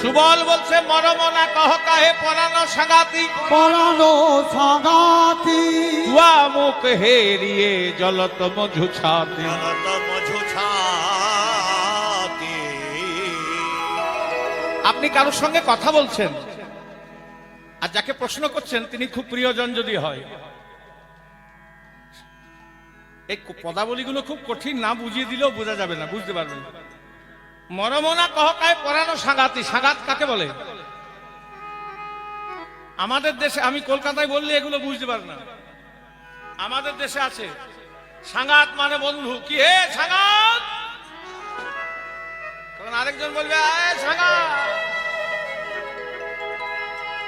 সুবল বলছে মরমনা কহ কাহে পরানো সাগাতি পরানো সাগাতি তুয়া মুখ হেরিয়ে জলত মধু ছাতি। জলত মধু ছাতি। আপনি কারোর সঙ্গে কথা বলছেন আর যাকে প্রশ্ন করছেন তিনি খুব প্রিয়জন যদি হয়। এই পদাবলীগুলো খুব কঠিন না বুঝিয়ে দিলেও বোঝা যাবে না বুঝতে পারবেন। মরমনা কহকায় পরানো সাগাতি সাগাত কাকে বলে? আমাদের দেশে, আমি কলকাতায় বললে এগুলো বুঝতে পার না। আমাদের দেশে আছে সাঙ্গাত মানে বন্ধু। কি হে সাঙ্গাত তখন আরেকজন বলবে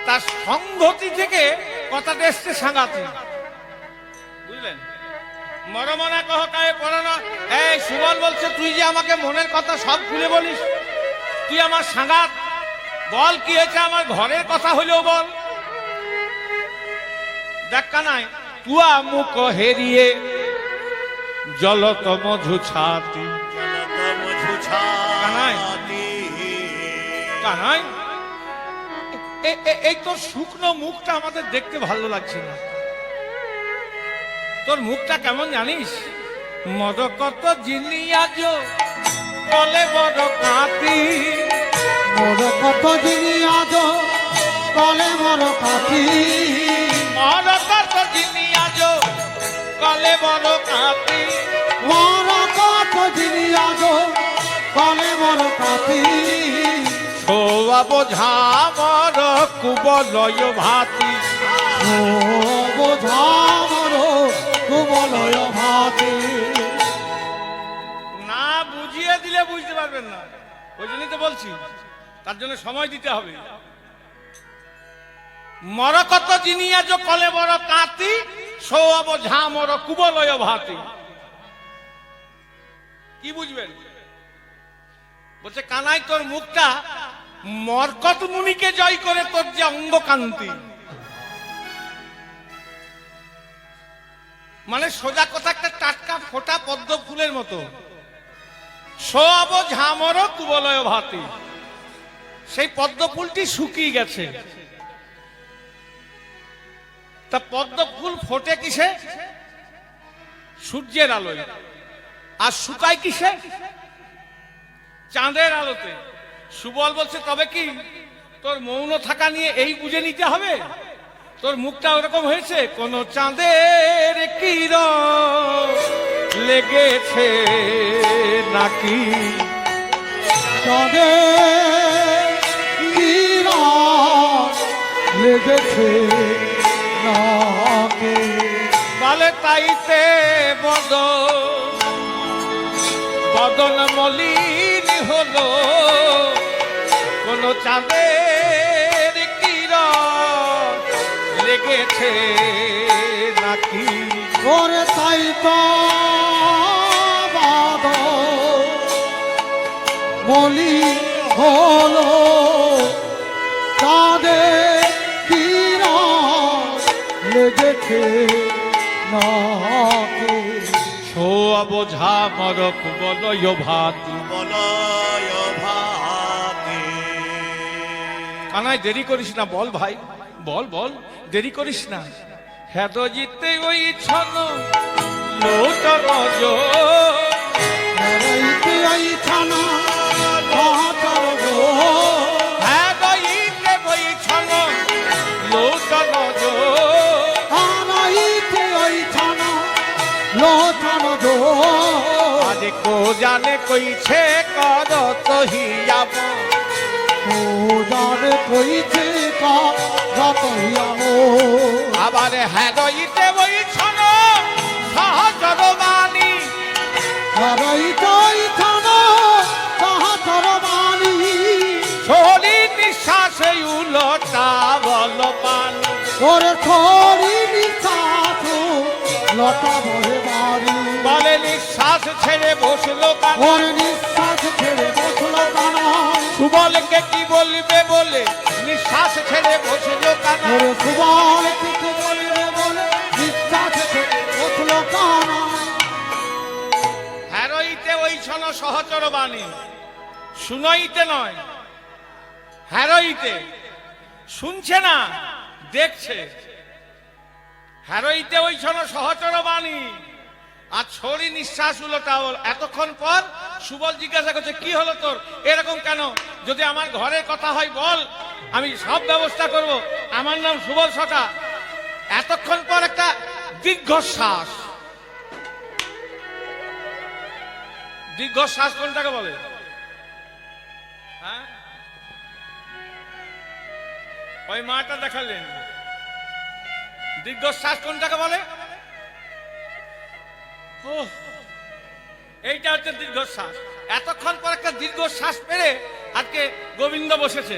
তার সংহতি থেকে কথাটা এসছে সাঙ্গাতি বুঝলেন? মরমনা কহ কায়ে পড়ানো এই সুবল বলছে তুই যে আমাকে মনের কথা সব খুলে বলিস তুই আমার সাঙ্গাত বল কি হয়েছে আমার ঘরের কথা হইলেও বল। দেখা নাই তুয়া মুখ হেরিয়ে জলত মধু ছাতি। মধু কানাই। এই তোর শুকনো মুখটা আমাদের দেখতে ভালো লাগছে না। তোর মুখটা কেমন জানিস? মদ কত জিনিয়াজ বলে বড় কাতি মোর কত যিনি আজ কলে মোর কাঠি মদ কত জিনিয়াজ কলে বড় কাতি মোর কত যিনি আজ কলে মোর কাঠি ছোয়া বোঝা মর কুবলয় ভাতি। ও বোঝা না বুঝিয়ে দিলে বুঝতে পারবেন না। ওই জন্যই তো বলছি, তার জন্য সময় দিতে হবে। মরকত জিনিয়া যে কলে বড় কাতি সৌব ঝা মর কুবলয় ভাতি। কি বুঝবেন? বলছে, কানাই তোর মুখটা মরকত মুনিকে জয় করে তোর যে অঙ্গকান্তি। মানে সোজা কথা একটা টাটকা ফোটা পদ্ম ফুলের মতো। সব ঝামর কুবলয় ভাতি। সেই পদ্ম ফুলটি শুকিয়ে গেছে। তা পদ্ম ফুল ফোটে কিসে? সূর্যের আলোয়। আর শুকায় কিসে? চাঁদের আলোতে। সুবল বলছে, তবে কি তোর মৌন থাকা নিয়ে এই বুঝে নিতে হবে? তোর মুখটা ওরকম হয়েছে? কোন চাঁদের কিরণ লেগেছে নাকি? চাঁদে কিরণ লেগেছে নাকে? বলে তাইতে বদ বদন মলিন হলো। কোন চাঁদের লেগেছে নাকি? ওরে তাই তো বলি হলো তাদের লেগেছে নাকে? ছোয়া বোঝা মরক বলয় ভাতি। বলয় ভাতি কানায় দেরি করিস না বল ভাই। বল বল। দেরি করিস না। হ্যাঁ তো জিততে ওই ছন ছানা ওই আরে কো জানে কইছে কর তহিয়াব ও জানে কইছে কা যতইয়ামো আবার হ্যাঁ দইতে ওই ছন সহজর বাণী হারাইতে ওই ছানা মহাতর বাণী ছড়ি নিঃশ্বাসে উলটা বল পানি। ওরে ছড়ি নিঃশ্বাস লতা বহে বাড়ি বলে নিঃশ্বাস ছেড়ে বসল কানা? ওরে নিঃশ্বাস ছেড়ে বসল কানা? সুবলকে কি বলবে বলে? নিঃশ্বাস ছেড়ে বসল কানা। সুবল কিছু বলবে বলে নিঃশ্বাস ছেড়ে বসল কানা। হ্যারোইতে ওই ছন সহচর বাণী শুনইতে নয়। হ্যারোইতে শুনছে না দেখছে। হ্যারোইতে ওই শোনো সহচর বাণী আর ছড়ি নিঃশ্বাস হলো টাওল। এতক্ষণ পর সুবল জিজ্ঞাসা করছে, কি হলো তোর? এরকম কেন? যদি আমার ঘরে কথা হয় বল, আমি সব ব্যবস্থা করব। আমার নাম সুবল সটা। এতক্ষণ পর একটা দীর্ঘশ্বাস। দীর্ঘশ্বাস কোনটাকে বলে? হ্যাঁ? ওই মাটা দেখালেন। দীর্ঘশ্বাস কোনটাকে বলে? এইটা হচ্ছে দীর্ঘশ্বাস। এতক্ষণ পর একটা দীর্ঘশ্বাস পেরে আজকে গোবিন্দ বসেছে।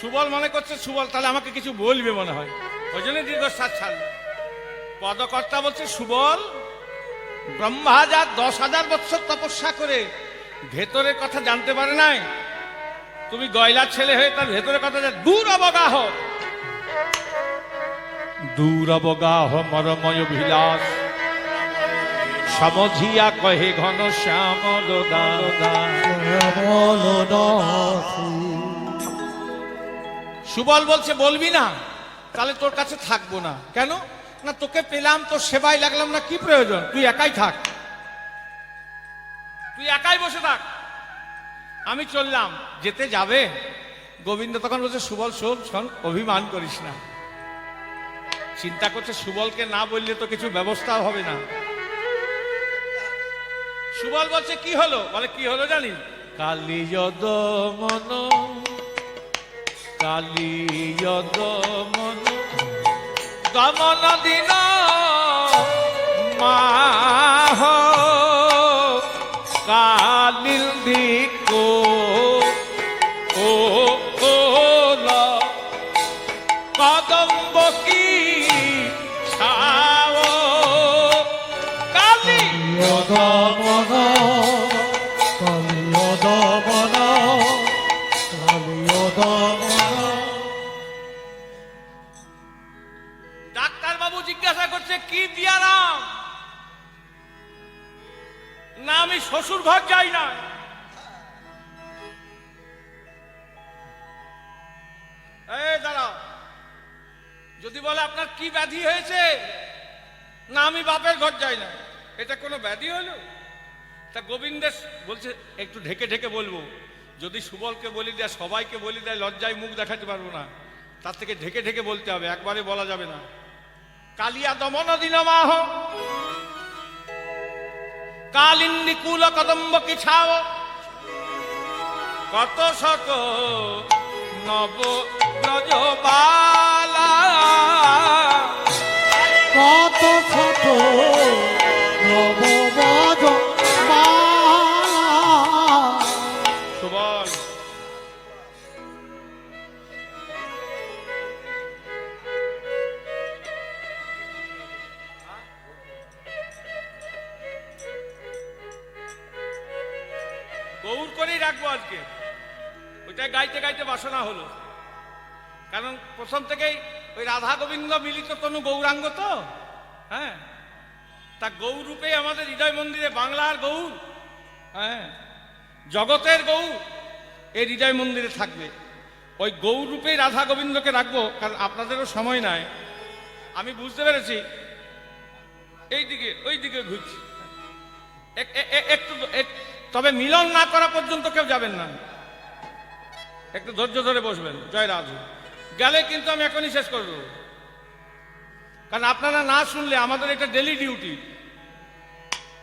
সুবল মনে করছে, সুবল, তাহলে আমাকে কিছু বলবে মনে হয়। ওই জন্য দীর্ঘশ্বাস ছাড়ল। পদকর্তা বলছে, সুবল ব্রহ্মা হাজার দশ হাজার বছর তপস্যা করে ভেতরের কথা জানতে পারে নাই। তুমি গয়লার ছেলে হয়ে তার ভেতরের কথা দূর অবগাহ। দূর অবগাহ মরময় বিলাস সমঝিয়া কহে, ঘন শ্যাম সুবল বলছে, বলবি না, তাহলে তোর কাছে থাকব না। কেন? না, তোকে পেলাম, তোর সেবায় লাগলাম না, কি প্রয়োজন? তুই একাই থাক। তুই একাই বসে থাক। আমি চললাম। যেতে যাবে? গোবিন্দ তখন বলছে, সুবল, শোন শোন, অভিমান করিস না। চিন্তা করছে, সুবলকে না বললে তো কিছু ব্যবস্থা হবে না। সুবল বলছে, কি হলো? বলে, কি হলো জানি কালী মন কালীয় মন, দমন দিন মা কালিল দিকো কি দিয়ারাম না, আমি শ্বশুর ঘর যাই না দাঁড়াও। যদি বলে আপনার কি ব্যাধি হয়েছে? না, আমি বাপের ঘর যাই না এটা কোনো ব্যাধি হলো? তা গোবিন্দেশ বলছে, একটু ঢেকে ঢেকে বলব। যদি সুবলকে বলি দেয়, সবাইকে বলি দেয়, লজ্জায় মুখ দেখাতে পারব না। তার থেকে ঢেকে ঢেকে বলতে হবে, একবারে বলা যাবে না। কালিয়া দমন দিনমাহ। কালিন্দি কুল কদম্ব কি ছাও। কত শত নব ব্রজবালা। কত শত রাখব আজকে। ওইটাই গাইতে গাইতে বাসনা হলো। কারণ প্রথম থেকেই ওই রাধা গোবিন্দ মিলিত তনু গৌরাঙ্গ তো হ্যাঁ? তা গৌর রূপে আমাদের হৃদয় মন্দিরে বাংলার গৌর হ্যাঁ? জগতের গৌর এই হৃদয় মন্দিরে থাকবে। ওই গৌর রূপেই রাধা গোবিন্দকে রাখব, কারণ আপনাদেরও সময় নাই। আমি বুঝতে পেরেছি। এইদিকে, ওইদিকে ঘুরছি। একটু, এক- তবে মিলন না করা পর্যন্ত কেউ যাবেন না। একটু ধৈর্য ধরে বসবেন। জয় রাধু গেলে কিন্তু আমি এখনই শেষ করে দেবো কারণ আপনারা না শুনলে আমাদের এটা ডেলি ডিউটি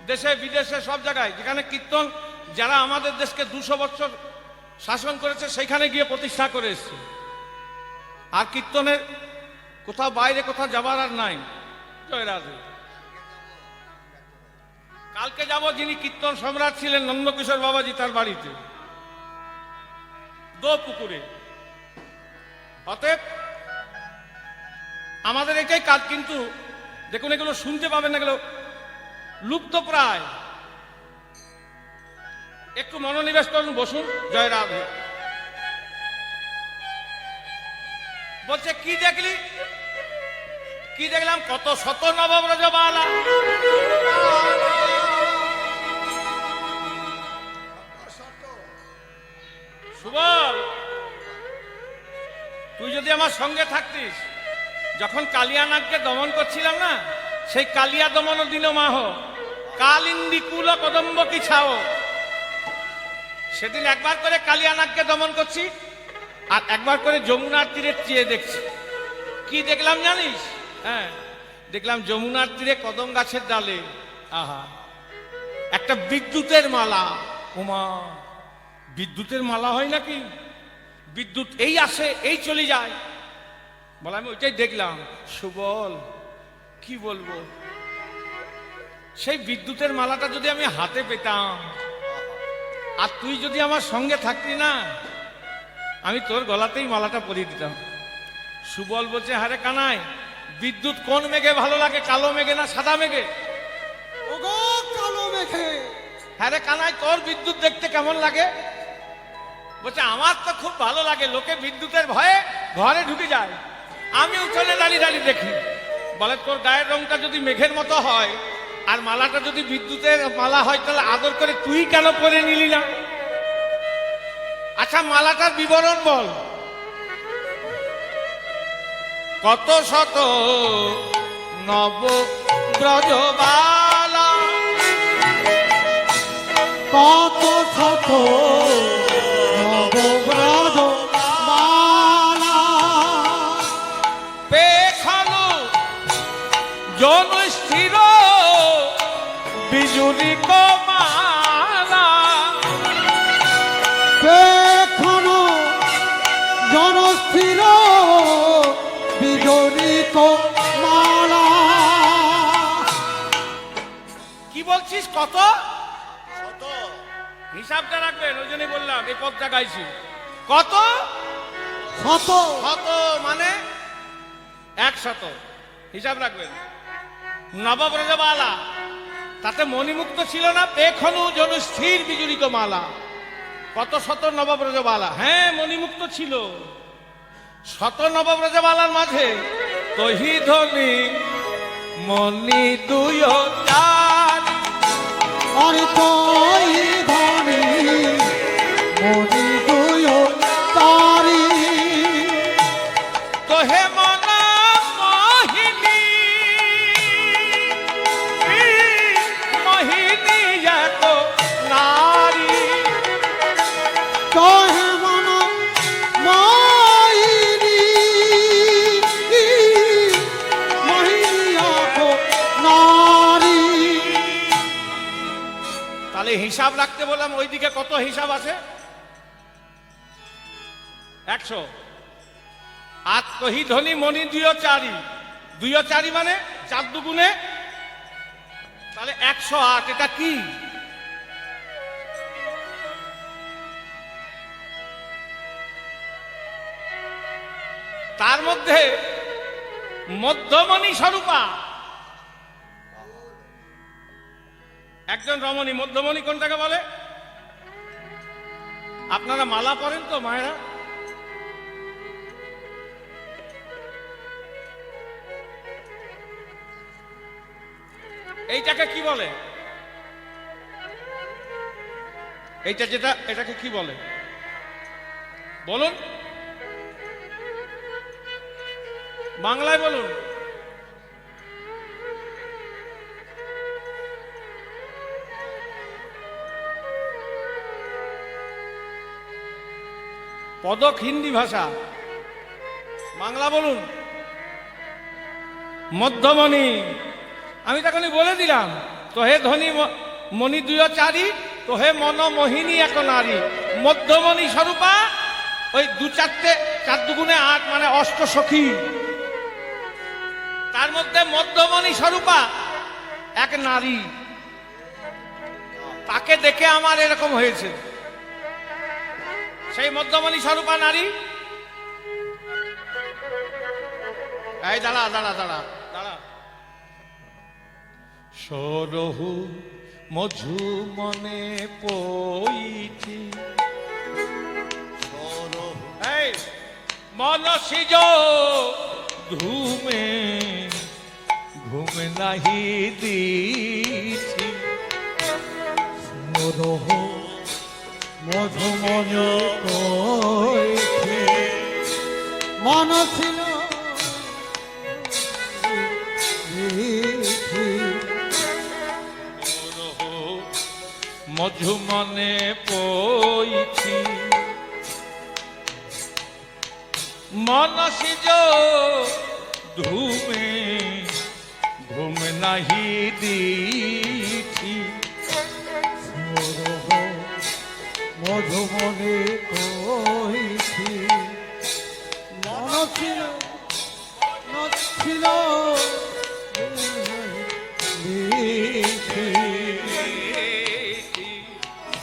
দেশে, বিদেশে, সব জায়গায়, যেখানে কীর্তন, যারা আমাদের দেশকে দুশো বছর শাসন করেছে সেখানে গিয়ে প্রতিষ্ঠা করে এসছে। আর কীর্তনের কোথাও বাইরে, কোথাও যাবার আর নাই। জয় রাধে কালকে যাব যিনি কীর্তন সম্রাট ছিলেন নন্দকিশোর বাবাজি তার বাড়িতে। দো পুকুরে। অতএব, আমাদের এটাই কাজ, কিন্তু দেখুন, এগুলো শুনতে পাবেন না, এগুলো লুপ্ত প্রায়। একটু মনোনিবেশ করুন, বসুন, জয় রাধে। বলছে, কি দেখলি? কি দেখলাম? কত শত নবব্রজবালা সুবল, তুই যদি আমার সঙ্গে থাকতিস, যখন কালিয়ানাগকে দমন করছিলাম না, সেই কালিয়া দমন দিন মাহ কালিন্দি কুল কদম্ব কি ছাও। সেদিন একবার করে কালিয়ানাগকে দমন করছি, আর একবার করে যমুনার তীরে চেয়ে দেখছি। কি দেখলাম জানিস? হ্যাঁ দেখলাম যমুনার তীরে কদম গাছের ডালে, আহা, একটা বিদ্যুতের মালা, উমা। বিদ্যুতের মালা হয় নাকি? বিদ্যুৎ এই আসে এই চলে যায়। বলে আমি ওইটাই দেখলাম। সুবল কি বলব? সেই বিদ্যুতের মালাটা যদি আমি হাতে পেতাম আর তুই যদি আমার সঙ্গে থাকতি না আমি তোর গলাতেই মালাটা পরিয়ে দিতাম। সুবল বলছে হারে কানাই বিদ্যুৎ কোন মেঘে ভালো লাগে কালো মেঘে না সাদা মেঘে? ওগো কালো মেঘে। হ্যাঁ কানাই তোর বিদ্যুৎ দেখতে কেমন লাগে? বলছে, আমার তো খুব ভালো লাগে, লোকে বিদ্যুতের ভয়ে ঘরে ঢুকে যায়। আমি উঠোনে দাঁড়িয়ে দাঁড়িয়ে দেখি। বলে, তোর গায়ের রংটা যদি মেঘের মতো হয়, আর মালাটা যদি বিদ্যুতের মালা হয়, তাহলে আদর করে তুই কেন পরে নিলি না? আচ্ছা মালাটার বিবরণ বল। কত শত নব ব্রজবালা কত শত জনস্থির বিজনিত মালা। কি বলছিস? কত? শত হিসাবটা রাখবেন ওই জন্যই বললাম এই পদটা গাইছি কত? শত। শত মানে একশত। হিসাব রাখবেন। নবব্রজবালা তাতে মণিমুক্ত ছিল না পেখনু জন স্থির বিজুলিত মালা। কত শত নবব্রজবালা হ্যাঁ মণিমুক্ত ছিল। শত নবব্রজবালার মাঝে তহি ধনি মনি দুই চার অরিতই হিসাব রাখতে বললাম, ওইদিকে কত হিসাব আছে? একশো। আট কহি ধনী মণি দুইও চারি। দুইও চারি মানে চার দুগুণে তাহলে একশো আট, এটা কি? তার মধ্যে মধ্যমণি স্বরূপা। একজন রমণী মধ্যমণি কোনটাকে বলে? আপনারা মালা পরেন তো, মায়েরা। এইটাকে কি বলে? এইটা যেটা, এটাকে কি বলে? বলুন। বাংলায় বলুন। পদক হিন্দি ভাষা। বাংলা বলুন। মধ্যমণি। আমি তখনই বলে দিলাম তো হে ধনী মণি দুয় চারি তো হে মন মোহিনী এক নারী। মধ্যমণি স্বরূপা, ওই দু চারটে, চার দুগুণে আট মানে অষ্ট সখী। তার মধ্যে মধ্যমণি স্বরূপা এক নারী। তাকে দেখে আমার এরকম হয়েছে। সেই মধ্যমণি স্বরূপা নারী। এই, দাঁড়া দাঁড়া দাঁড়া দাঁড়া। সরহু মধু মনে পইছি মনসিজ ঘুমে ঘুমে নাহি দিছি। মরহ মধুময় কইছে মন ছিল রিঠি। মধু মনে পইছি মনসিজ ধুমে ঘুম নাহি দিছি মধুমনে কইছি মন ছিল ছিল